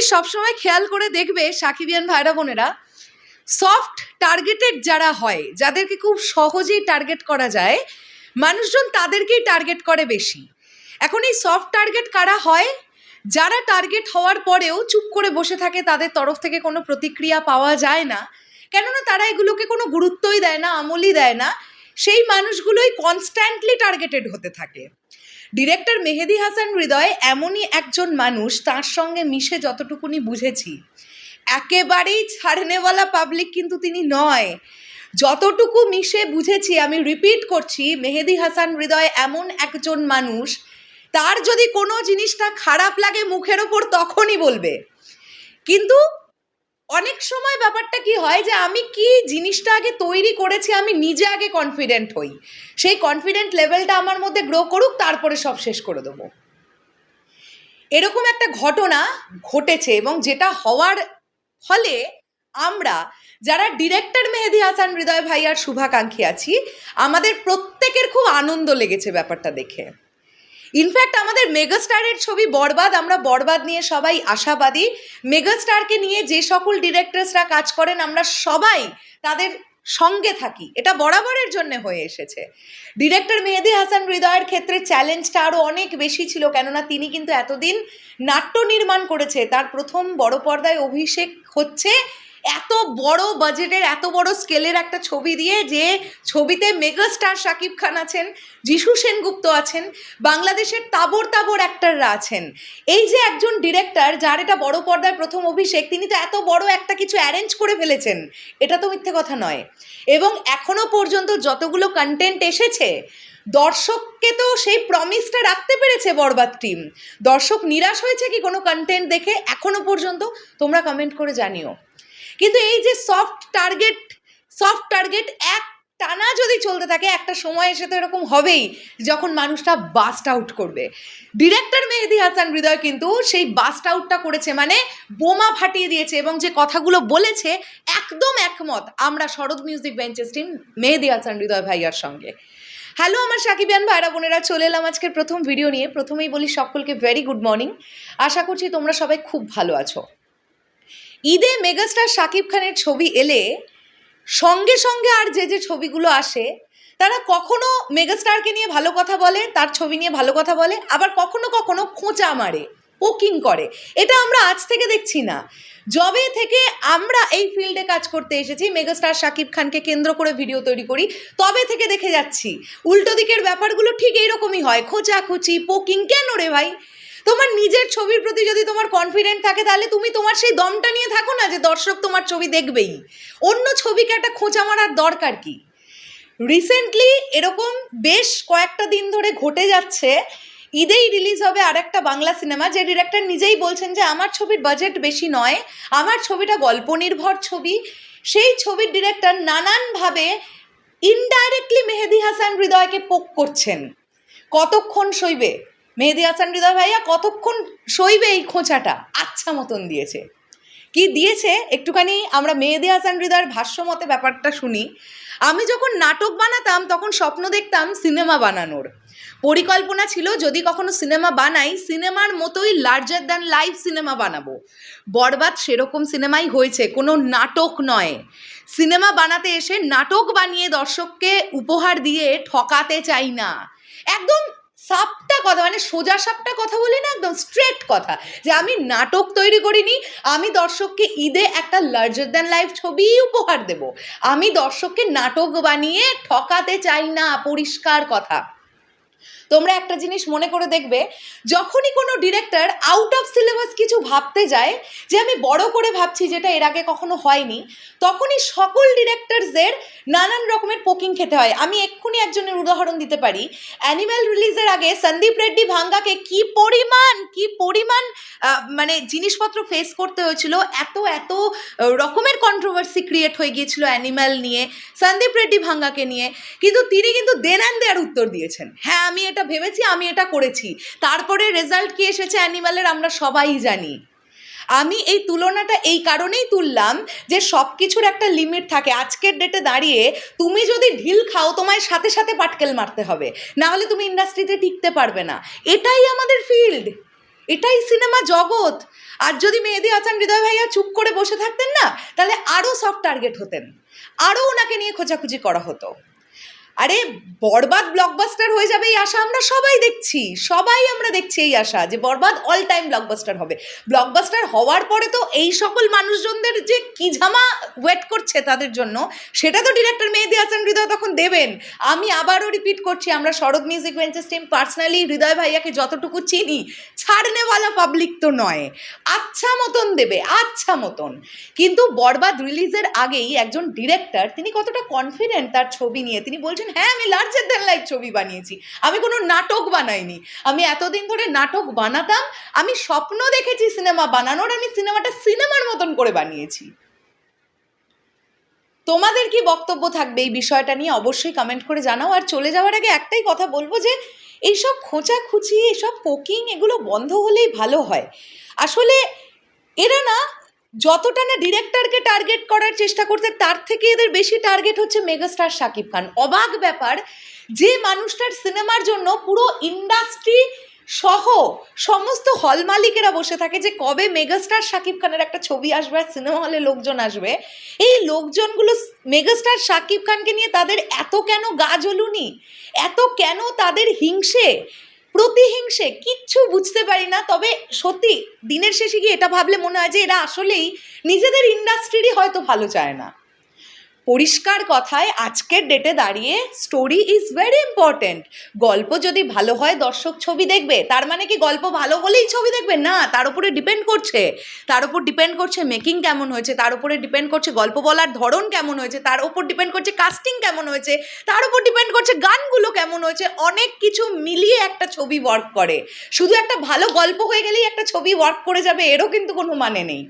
জিনিস সবসময় খেয়াল করে দেখবে সাকিবিয়ান ভাইরা বোনেরা সফট টার্গেটেড যারা হয়, যাদেরকে খুব সহজেই টার্গেট করা যায়, মানুষজন তাদেরকেই টার্গেট করে বেশি। এখন এই সফট টার্গেট কারা হয়? যারা টার্গেট হওয়ার পরেও চুপ করে বসে থাকে, তাদের তরফ থেকে কোনো প্রতিক্রিয়া পাওয়া যায় না। কেননা তারা এগুলোকে কোনো গুরুত্বই দেয় না, আমলই দেয় না। সেই মানুষগুলোই কনস্ট্যান্টলি টার্গেটেড হতে থাকে। ডিরেক্টর মেহেদি হাসান হৃদয় এমনই একজন মানুষ, তার সঙ্গে মিশে যতটুকুনি বুঝেছি। একেবারেই ছাড়নেওয়ালা পাবলিক কিন্তু তিনি নয়। যতটুকু মিশে বুঝেছি, আমি রিপিট করছি, মেহেদি হাসান হৃদয় এমন একজন মানুষ, তার যদি কোনো জিনিসটা খারাপ লাগে মুখের ওপর তখনই বলবে। কিন্তু অনেক সময় ব্যাপারটা কি হয় যে আমি কি জিনিসটা আগে তৈরি করেছি আমি নিজে আগে কনফিডেন্ট হই। সেই কনফিডেন্ট লেভেলটা আমার মধ্যে গ্রো করুক, তারপরে সব শেষ করে দেবো। এরকম একটা ঘটনা ঘটেছে এবং যেটা হওয়ার ফলে আমরা যারা ডিরেক্টর মেহেদি হাসান, হৃদয় ভাইয়ার শুভাকাঙ্ক্ষী আছি, আমাদের প্রত্যেকের খুব আনন্দ লেগেছে ব্যাপারটা দেখে। ইনফ্যাক্ট আমাদের মেগাস্টারের ছবি বরবাদ, আমরা বরবাদ নিয়ে সবাই আশাবাদী। মেগাস্টারকে নিয়ে যে সকল ডিরেক্টরসরা কাজ করেন, আমরা সবাই তাদের সঙ্গে থাকি। এটা বরাবরের জন্য হয়ে এসেছে। ডিরেক্টর মেহেদি হাসান হৃদয়ের ক্ষেত্রে চ্যালেঞ্জটা আরও অনেক বেশি ছিল, কেননা তিনি কিন্তু এতদিন নাট্য নির্মাণ করেছে। তার প্রথম বড় পর্দায় অভিষেক হচ্ছে এত বড় বাজেটের এত বড় স্কেলের একটা ছবি দিয়ে যে ছবিতে মেগাস্টার শাকিব খান আছেন, যিশু সেনগুপ্ত আছেন, বাংলাদেশের তাবর তাবর অ্যাক্টাররা আছেন। এই যে একজন ডিরেক্টর যার এটা বড় পর্দায় প্রথম অভিষেক, তিনি তো এত বড় একটা কিছু অ্যারেঞ্জ করে ফেলেছেন, এটা তো মিথ্যে কথা নয়। এবং এখনও পর্যন্ত যতগুলো কন্টেন্ট এসেছে, দর্শককে তো সেই প্রমিসটা রাখতে পেরেছে বরবাদ টিম দর্শক নিরাশ হয়েছে কি কোনো কন্টেন্ট দেখে? এখনও পর্যন্ত তোমরা কমেন্ট করে জানিও। কিন্তু এই যে সফট টার্গেট সফট টার্গেট এক টানা যদি চলতে থাকে, একটা সময় এসে তো এরকম হবেই যখন মানুষটা বাস্ট আউট করবে। ডিরেক্টর মেহেদি হাসান হৃদয় কিন্তু সেই বাস্ট আউটটা করেছে মানে বোমা ফাটিয়ে দিয়েছে এবং যে কথাগুলো বলেছে একদম একমত আমরা শরৎ মিউজিক বেঞ্চেস টিম মেহেদি হাসান হৃদয় ভাইয়ার সঙ্গে। হ্যালো আমার সাকিবিয়ান ভাইরা বোনেরা, চলে এলাম আজকের প্রথম ভিডিও নিয়ে। প্রথমেই বলি সকলকে ভেরি গুড মর্নিং আশা করছি তোমরা সবাই খুব ভালো আছো। ঈদে মেগাস্টার শাকিব খানের ছবি এলে সঙ্গে সঙ্গে আর যে যে ছবিগুলো আসে, তারা কখনো মেগাস্টারকে নিয়ে ভালো কথা বলে, তার ছবি নিয়ে ভালো কথা বলে, আবার কখনো কখনো খোঁচা মারে, পোকিং করে। এটা আমরা আজ থেকে দেখছি না। জবে থেকে আমরা এই ফিল্ডে কাজ করতে এসেছি, মেগাস্টার শাকিব খানকে কেন্দ্র করে ভিডিও তৈরি করি, তবে থেকে দেখে যাচ্ছি। উল্টো দিকের ব্যাপারগুলো ঠিক এইরকমই হয়, খোঁচাখুচি, পোকিং, কেন রে ভাই? তোমার নিজের ছবির প্রতি যদি তোমার কনফিডেন্ট থাকে, তাহলে তুমি তোমার সেই দমটা নিয়ে থাকো না যে দর্শক তোমার ছবি দেখবেই। অন্য ছবিকে একটা খোঁচা মারার দরকার কি? রিসেন্টলি এরকম বেশ কয়েকটা দিন ধরে ঘটে যাচ্ছে, ঈদেই রিলিজ হবে আর একটা বাংলা সিনেমা যে ডিরেক্টর নিজেই বলছেন যে, আমার ছবির বাজেট বেশি নয়, আমার ছবিটা গল্প নির্ভর ছবি। সেই ছবির ডিরেক্টর নানানভাবে ইনডাইরেক্টলি মেহেদি হাসান হৃদয়কে পোক করছেন। কতক্ষণ সইবে? মেহেদি হাসান হৃদয় ভাইয়া কতক্ষণ সইবে এই খোঁচাটা? আচ্ছা মতন দিয়েছে। কি দিয়েছে? একটুখানি আমরা মেহেদি হাসান হৃদয়ের ভাষ্য মতে ব্যাপারটা শুনি। আমি যখন নাটক বানাতাম, তখন স্বপ্ন দেখতাম সিনেমা বানানোর। পরিকল্পনা ছিল, যদি কখনো সিনেমা বানাই, সিনেমার মতোই লার্জার দ্যান লাইভ সিনেমা বানাবো। বরবাদ সেরকম সিনেমাই হয়েছে, কোনো নাটক নয়। সিনেমা বানাতে এসে নাটক বানিয়ে দর্শককে উপহার দিয়ে ঠকাতে চাই না। একদম সাপটা কথা মানে সোজা সাপটা কথা বলি না, একদম স্ট্রেট কথা। যে আমি নাটক তৈরি করিনি, আমি দর্শককে ঈদে একটা লার্জার দ্যান লাইফ ছবি উপহার দেব। আমি দর্শককে নাটক বানিয়ে ঠকাতে চাই না, পরিষ্কার কথা। তোমরা একটা জিনিস মনে করে দেখবে, যখনই কোনো ডিরেক্টর আউট অফ সিলেবাস কিছু ভাবতে যায়, যে আমি বড় করে ভাবছি যেটা এর আগে কখনো হয়নি, তখনই সকল ডিরেক্টরসদের নানান রকমের পোকিং খেতে হয়। আমি এক্ষুনি একজনের উদাহরণ দিতে পারি। অ্যানিম্যাল রিলিজের আগে সন্দীপ রেড্ডি ভাঙ্গাকে কি পরিমাণ কি পরিমাণ মানে জিনিসপত্র ফেস করতে হয়েছিল, এত এত রকমের কন্ট্রোভার্সি ক্রিয়েট হয়ে গিয়েছিল অ্যানিম্যাল নিয়ে সন্দীপ রেড্ডি ভাঙ্গাকে নিয়ে। কিন্তু তিনি কিন্তু দেন অ্যান্ড দেয়ার উত্তর দিয়েছেন। হ্যাঁ আমি এটা ভেবেছি আমি এটা করেছি। তারপরে রেজাল্ট কি এসেছে অ্যানিম্যালের আমরা সবাই জানি। আমি এই তুলনাটা এই কারণেই তুললাম যে সব কিছুর একটা লিমিট থাকে। আজকের ডেটে দাঁড়িয়ে তুমি যদি ঢিল খাও, তোমায় সাথে সাথে পাটকেল মারতে হবে। না হলে তুমি ইন্ডাস্ট্রিতে টিকতে পারবে না। এটাই আমাদের ফিল্ড এটাই সিনেমা জগৎ। আর যদি মেহেদি হাসান, হৃদয় ভাইয়া চুপ করে বসে থাকতেন না, তাহলে আরও সফট টার্গেট হতেন। আরও ওনাকে নিয়ে খোঁজাখুঁজি করা হতো। আরে, বরবাদ ব্লকবাস্টার হয়ে যাবে এই আশা আমরা সবাই দেখছি। সবাই আমরা দেখছি এই আশা যে বরবাদ অল টাইম ব্লকবাস্টার হবে। ব্লকবাস্টার হওয়ার পরে তো এই সকল মানুষজনদের যে কি ঝামা ওয়েট করছে তাদের জন্য, সেটা তো ডিরেক্টর মেহেদি হাসান হৃদয় তখন দেবেন। আমি আবারও রিপিট করছি, আমরা Sharat music ventures team personally Hridoy ভাইয়াকে যতটুকু চিনি ছাড়নেওয়ালা পাবলিক তো নয়। আচ্ছা মতন দেবে আচ্ছা মতন। কিন্তু বরবাদ রিলিজের আগেই একজন ডিরেক্টর তিনি কতটা কনফিডেন্ট তার ছবি নিয়ে, তিনি বলছেন হ্যাঁ আমি লার্জের দ্যান লাইফ ছবি বানিয়েছি। আমি কোনো নাটক বানাইনি। আমি এতদিন ধরে নাটক বানাতাম। আমি স্বপ্ন দেখেছি সিনেমা বানানোর। আমি সিনেমাটা সিনেমার মতন করে বানিয়েছি। তোমাদের কি বক্তব্য থাকবে এই বিষয়টা নিয়ে অবশ্যই কমেন্ট করে জানাও। আর চলে যাওয়ার আগে একটাই কথা বলব যে, এইসব খোঁচাখুচি এসব পোকিং এগুলো বন্ধ হলেই ভালো হয়। আসলে এরা না যতটা না ডিরেক্টরকে টার্গেট করার চেষ্টা করছে, তার থেকে এদের বেশি টার্গেট হচ্ছে মেগাস্টার শাকিব খান। অবাক ব্যাপার, যে মানুষটার সিনেমার জন্য পুরো ইন্ডাস্ট্রি সহ সমস্ত হল মালিকেরা বসে থাকে যে কবে মেগাস্টার শাকিব খানের একটা ছবি আসবে আর সিনেমা হলে লোকজন আসবে, এই লোকজনগুলো মেগাস্টার শাকিব খানকে নিয়ে তাদের এত কেন গা জ্বলুনি? এত কেন তাদের হিংসে? প্রতিহিংসে কিচ্ছু বুঝতে পারি না, তবে সত্যি দিনের শেষে গিয়ে এটা ভাবলে মনে হয় যে এরা আসলেই নিজেদের ইন্ডাস্ট্রিরই হয়তো ভালো চায় না। পরিষ্কার কথায় আজকের ডেটে দাঁড়িয়ে স্টোরি ইজ ভেরি ইম্পর্ট্যান্ট গল্প যদি ভালো হয়, দর্শক ছবি দেখবে। তার মানে কি গল্প ভালো হলেই ছবি দেখবে? না, তার উপরে ডিপেন্ড করছে। তার উপর ডিপেন্ড করছে মেকিং কেমন হয়েছে? তার উপরে ডিপেন্ড করছে গল্প বলার ধরন কেমন হয়েছে? তার উপর ডিপেন্ড করছে কাস্টিং কেমন হয়েছে? তার উপর ডিপেন্ড করছে গানগুলো কেমন হয়েছে? অনেক কিছু মিলিয়ে একটা ছবি ওয়ার্ক করে। শুধু একটা ভালো গল্প হয়ে গেলেই একটা ছবি ওয়ার্ক করে যাবে, এরও কিন্তু কোনো মানে নেই।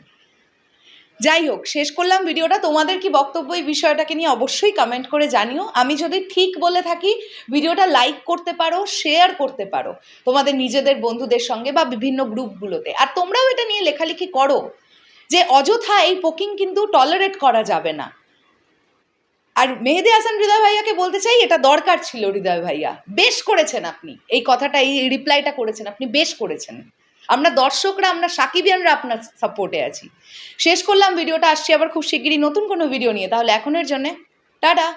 যাই হোক, শেষ করলাম ভিডিওটা। তোমাদের কি বক্তব্য এই বিষয়টাকে নিয়ে অবশ্যই কমেন্ট করে জানিও। আমি যদি ঠিক বলে থাকি, ভিডিওটা লাইক করতে পারো শেয়ার করতে পারো তোমাদের নিজেদের বন্ধুদের সঙ্গে বা বিভিন্ন গ্রুপগুলোতে আর তোমরাও এটা নিয়ে লেখালেখি করো যে অযথা এই পোকিং কিন্তু টলারেট করা যাবে না। আর মেহেদি হাসান হৃদয় ভাইয়াকে বলতে চাই, এটা দরকার ছিল হৃদয় ভাইয়া। বেশ করেছেন আপনি। এই কথাটা, এই রিপ্লাইটা করেছেন। আপনি বেশ করেছেন। আমরা দর্শকরা, আমরা সাকিবিয়ানরা আপনার সাপোর্টে আছি। শেষ করলাম, ভিডিওটা আসছি আবার খুব শিগগিরই নতুন কোনো ভিডিও নিয়ে। তাহলে এখনের জন্যে, টাটা!